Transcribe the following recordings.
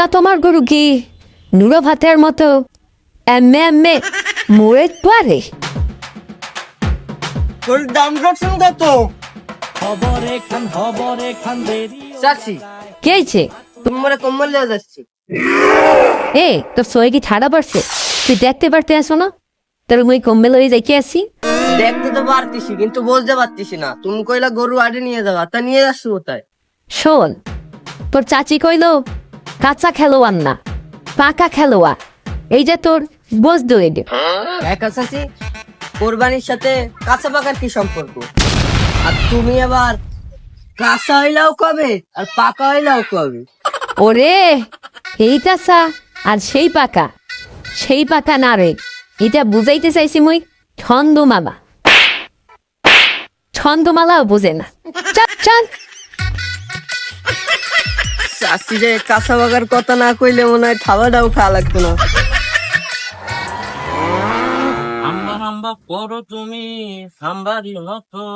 তা তোমার গরু কি? নুরো ভাতের মতো। এমে এমে মরে পারে। তোর দাম রাখছেন কত? খবরে খান খবরে খান দেরি চাচ্ছি কে হয়েছে তুমি কম্বল দেওয়া যাচ্ছি। এ তোর সই কি ঠাড়া পড়ছে? তুই দেখতে পারতে আসো না? তোর মুই কম্বে লই যাই কে আসি। দেখতে তো পারতিছি কিন্তু বলতে পারতিছি না। তুমি কইলা গরু আড়ে নিয়ে যাবা তা নিয়ে যাচ্ছ কোথায়? শোন তোর চাচি কইল কাঁচা খেলোয়ার না। পাকা খেলোয়া এই যে তোর বোঝ একা কোরবানির সাথে কাঁচা পাকার কি সম্পর্ক? আর তুমি আবার কাঁচা হইলাও কবে আর পাকা হইলাও কবে? ওরে এই চাচা আর সেই পাকা। সেই পাকা না রে। এটা বুঝাইতে চাইছি মুই ছন্দমালা ছন্দমালাও বোঝে না। চল চল। চাষি যে কাঁচা বাগার কথা না কইলে মনে হয় থাবাটাও খাওয়া লাগতো না। আম্বা আম্বা করো তুমি, সাম্বারি মতো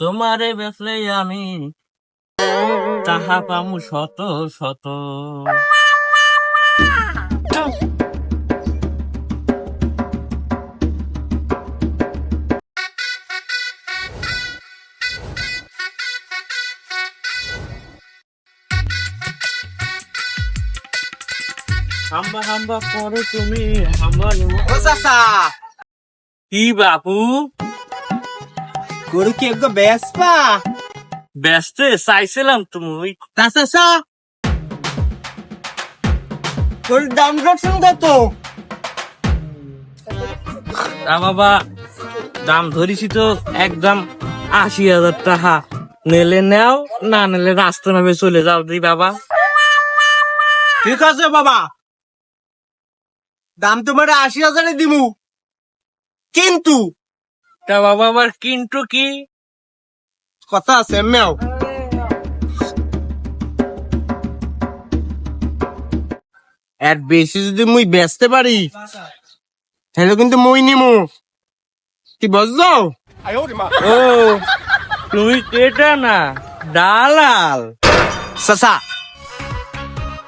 তোমারে বেসলে আমি তাহা পামু শত শত। হাম্বা হাম্বা করো তুমি হাম্বারি মতো ও চাচা। কি বাপু? গরু কি একগো বেসপা ব্যস্ত চাইছিলাম তুমি। তা চাচা তোর দাম রাখছেন কত তা? বাবা দাম ধরেছি তো একদম আশি হাজার টাকা। নেলে নেও না নেলে রাস্তা নামে চলে যাও দি বাবা। ঠিক আছে বাবা। দাম তোমার আশি হাজারে দিমু। কিন্তু তা বাবা আবার কিন্তু কি? কথা আছে মেও এর বেশি যদি মুই বেচতে পারি তাহলে কিন্তু মুই নিমু। কি বুঝছ? ও তুই কেটা না দালাল। চাচা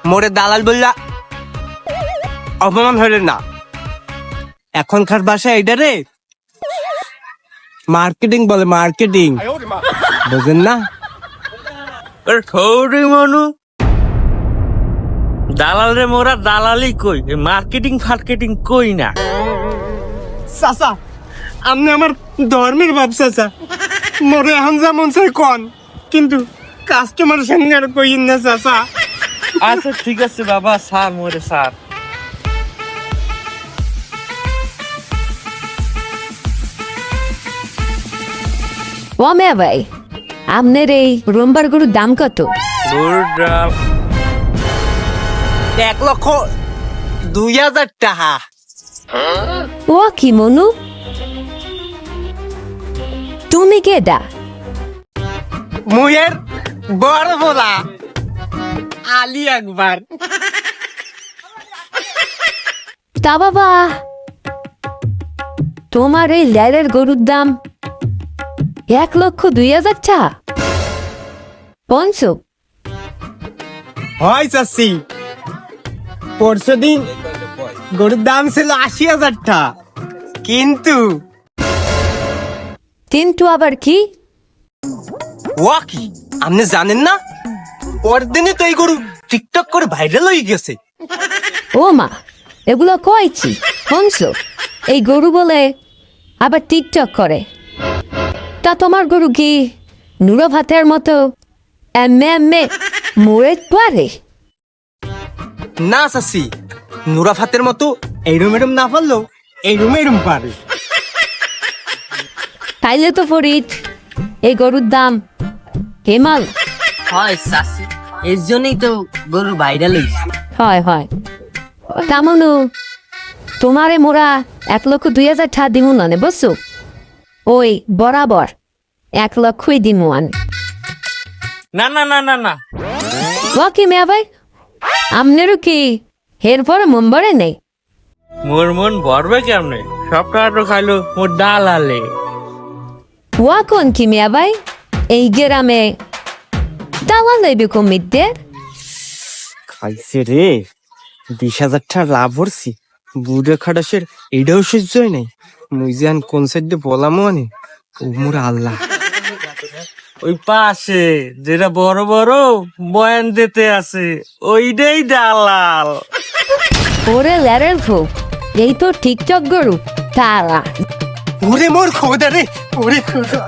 মোরে দালাল বললা অপমান হইলেন না। এখনকার ভাষায় এটা রে? মার্কেটিং বলে মার্কেটিং। বুঝেন না? মনু। দালাল রে মোরা দালালি কই? মার্কেটিং ফার্কেটিং কই না? চাচা আপনি আমার ধর্মের বাপ চাচা। মোরে এখন যেমন চাই কন কিন্তু কাস্টমার সঙ্গে আর কইন না চাচা। আচ্ছা ঠিক আছে বাবা স্যার মোরে স্যার। ও মেয়া ভাই। আপনার এই রোমবার গরুর দাম কত? এক লক্ষ দুই হাজার টাকা। ও কি মনু? তুমি কেডা? মুয়ের বড় বলা। আলী একবার তা বাবা তোমার এই ল্যারের গরুর দাম এক লক্ষ দুই হাজার টা পঞ্চ। হয় চাষি পরশু দিন গরুর দাম ছিল আশি হাজার টাকা কিন্তু কিন্তু আবার কি? ও কি? আপনি জানেন না? পরের দিনে তো এই গরু টিকটক করে ভাইরাল হয়ে গেছে। ও মা এগুলো কয়েছি হংস এই গরু বলে আবার টিকটক করে। তা তোমার গরু কি নুরো ভাতের মতো? এমে এমে মরে পারে। না চাষি নুরা ফাতের মতো এইরম এরম না পারলেও এরম পারে। তাইলে তো ফরিদ এই গরুর দাম কেমাল? হয় চাষি এর জন্যই তো গরু ভাইরাল হইছে। হয় হয়। তামনু তোমারে মোরা এক লক্ষ দুই হাজার ঠা দিমু নানে বসু ওই বরাবর এক লক্ষই দিমু আনে না না না না না। ও কি মেয়া ভাই? আমনেরও কি হের পরে মুম্বারে নেই? মোর মন ভরবে কেমনে? সব তো খাইলো মোর দালালে ওয়া কোন কি মেয়া ভাই? এই গ্রামে দাওয়া লইবে কমিটদের খাইছে রে। বিশ হাজার টাকা লাভ করছি বুড়ে খাটাসের এটাও সহ্য হয় নাই। মুই যে আন কোন সাইডে দিয়ে বলাম মানে? ও মোর আল্লাহ। ওই পাশে যেটা বড় বড় বয়ান দিতে আছে ওইটাই দালাল। ওরে ল্যারের ভোগ এই তো ঠিকঠাক গরু তারা ওরে মোর খোদা রে ওরে খোদা।